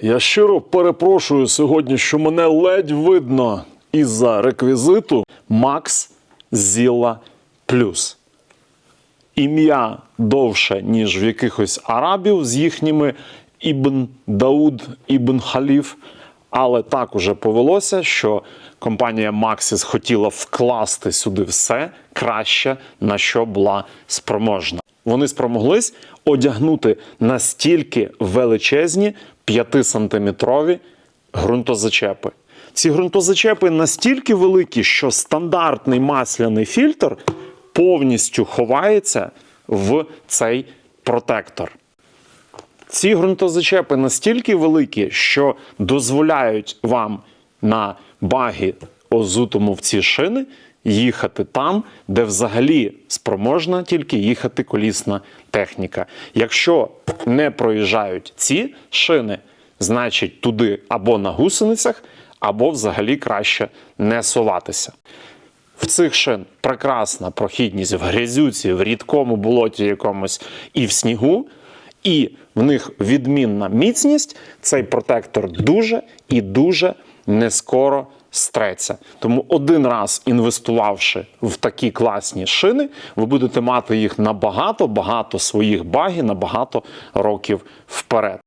Я щиро перепрошую сьогодні, що мене ледь видно із-за реквізиту Max Zilla Plus. Ім'я довше, ніж в якихось арабів з їхніми Ібн Дауд, Ібн Халіф. Але так уже повелося, що компанія Maxis хотіла вкласти сюди все краще, на що була спроможна. Вони спромоглись одягнути настільки величезні 5-сантиметрові ґрунтозачепи. Ці ґрунтозачепи настільки великі, що стандартний масляний фільтр повністю ховається в цей протектор. Ці ґрунтозачепи настільки великі, що дозволяють вам на багі озутому в ці шини їхати там, де взагалі спроможна тільки їхати колісна техніка. Якщо не проїжджають ці шини, значить туди або на гусеницях, або взагалі краще не соватися. В цих шин прекрасна прохідність в грязюці, в рідкому болоті якомусь і в снігу, і в них відмінна міцність. Цей протектор дуже і дуже не скоро стреться. Тому один раз інвестувавши в такі класні шини, ви будете мати їх на багато багато своїх багів на багато років вперед.